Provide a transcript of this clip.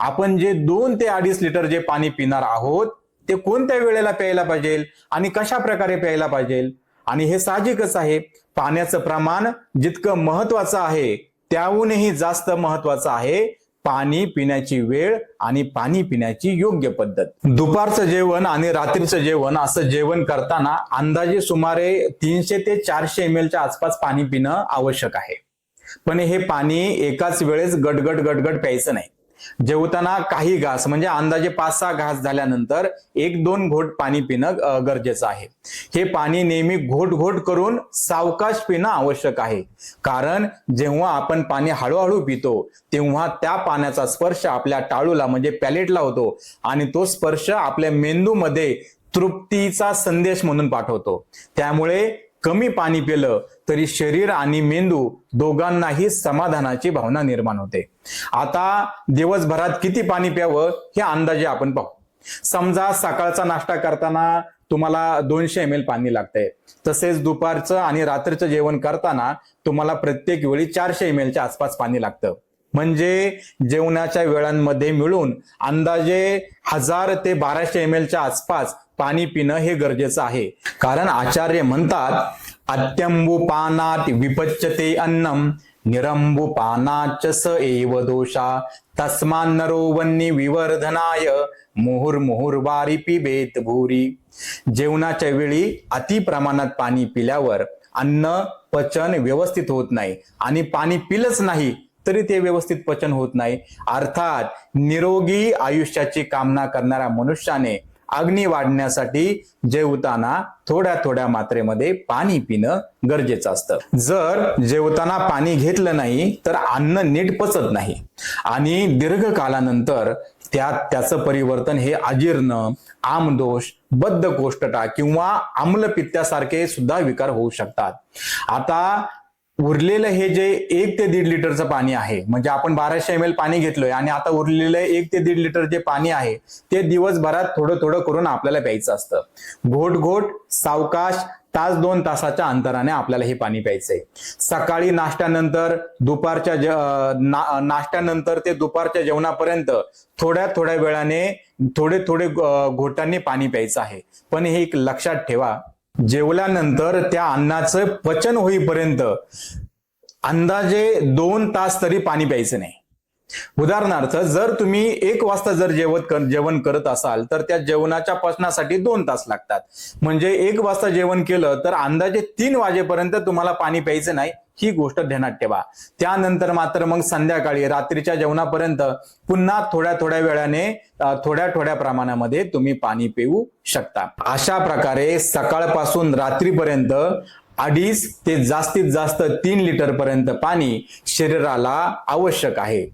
आपण जे दोन ते अडीच लिटर जे पाणी पिणार आहोत ते कोणत्या वेळेला प्यायला पाहिजे आणि कशा प्रकारे प्यायला पाहिजे? आणि हे साहजिकच आहे पाण्याचं प्रमाण जितकं महत्वाचं आहे त्याहूनही जास्त महत्वाचं आहे पाणी पिण्याची वेळ आणि पाणी पिण्याची योग्य पद्धत. दुपारचं जेवण आणि रात्रीचं जेवण असं जेवण करताना अंदाजे सुमारे तीनशे ते चारशे एम च्या आसपास पाणी पिणं आवश्यक आहे. पण हे पाणी एकाच वेळेस गटगट गटगट प्यायचं नाही. जेवताना काही घास म्हणजे अंदाजे पाच सहा घास झाल्यानंतर एक दोन घोट पाणी पिणं गरजेचं आहे. हे पाणी नेहमी घोट घोट करून सावकाश पिणं आवश्यक आहे. कारण जेव्हा आपण पाणी हळूहळू पितो तेव्हा त्या पाण्याचा स्पर्श आपल्या टाळूला म्हणजे पॅलेटला होतो आणि तो स्पर्श आपल्या मेंदूमध्ये तृप्तीचा संदेश म्हणून पाठवतो. त्यामुळे कमी पाणी पिलं तरी शरीर आणि मेंदू दोघांनाही समाधानाची भावना निर्माण होते. आता दिवसभरात किती पाणी प्यावं हे अंदाजे आपण पाहू. समजा सकाळचा नाश्ता करताना तुम्हाला दोनशे एम एल पाणी लागतंय. तसेच दुपारचं आणि रात्रीचं जेवण करताना तुम्हाला प्रत्येक वेळी चारशे एम एलच्या आसपास पाणी लागतं. म्हणजे जेवणाच्या वेळांमध्ये मिळून अंदाजे हजार ते बाराशे एम एलच्या आसपास पाणी पिणं हे गरजेचं आहे. कारण आचार्य म्हणतात अत्यंबू पानात विपच्यते अन्नम निरंबू पानाच स एव दोषा। तस्मान नरो वन्नी विवर्धनाय मुहुर मुहुर वारी पिबेत भूरी। जेवणाच्या वेळी अति प्रमाणात पाणी पिल्यावर अन्न पचन व्यवस्थित होत नाही. आणि पाणी पिलंच नाही तरी ते व्यवस्थित पचन होत नाही. अर्थात निरोगी आयुष्याची कामना करणाऱ्या मनुष्याने अग्नी वाढण्यासाठी जेवताना थोड्या थोड्या मात्रेमध्ये पाणी पिणं गरजेचं असतं. जर जेवताना पाणी घेतलं नाही तर अन्न नीट पचत नाही. आणि दीर्घ कालानंतर त्यात त्याचं परिवर्तन हे अजीर्ण आमदोष बद्धकोष्ठता किंवा आम्लपित्त्यासारखे सुद्धा विकार होऊ शकतात. आता उरलेलं हे जे एक ते दीड लिटरचं पाणी आहे म्हणजे आपण बाराशे एम एल पाणी घेतलोय आणि आता उरलेलं एक ते दीड लिटर जे पाणी आहे ते दिवसभरात थोडं थोडं करून आपल्याला प्यायचं असतं. घोट घोट सावकाश तास दोन तासाच्या अंतराने आपल्याला हे पाणी प्यायचंय. सकाळी नाश्त्यानंतर दुपारच्या ना- नाश्त्यानंतर ते दुपारच्या जेवणापर्यंत थोड्या थोड्या वेळाने थोडे थोडे घोटांनी पाणी प्यायचं आहे. पण हे एक लक्षात ठेवा जेवल्यानंतर त्या अन्नाचं पचन होईपर्यंत अंदाजे दोन तास तरी पाणी प्यायचं नाही. उदाहरणार्थ जर तुम्ही एक वाजता जर जेवत कर- जेवण करत असाल तर त्या जेवणाच्या पचनासाठी दोन तास लागतात. म्हणजे एक वाजता जेवण केलं तर अंदाजे तीन वाजेपर्यंत तुम्हाला पाणी प्यायचं नाही. ही गोष्ट ध्यानात ठेवा. त्यानंतर मात्र मग संध्याकाळी रात्रीच्या जेवणापर्यंत पुन्हा थोड्या थोड्या वेळाने थोड्या थोड्या प्रमाणामध्ये तुम्ही पाणी पिऊ शकता. अशा प्रकारे सकाळपासून रात्रीपर्यंत अडीच ते जास्तीत जास्त तीन लिटर पर्यंत पाणी शरीराला आवश्यक आहे.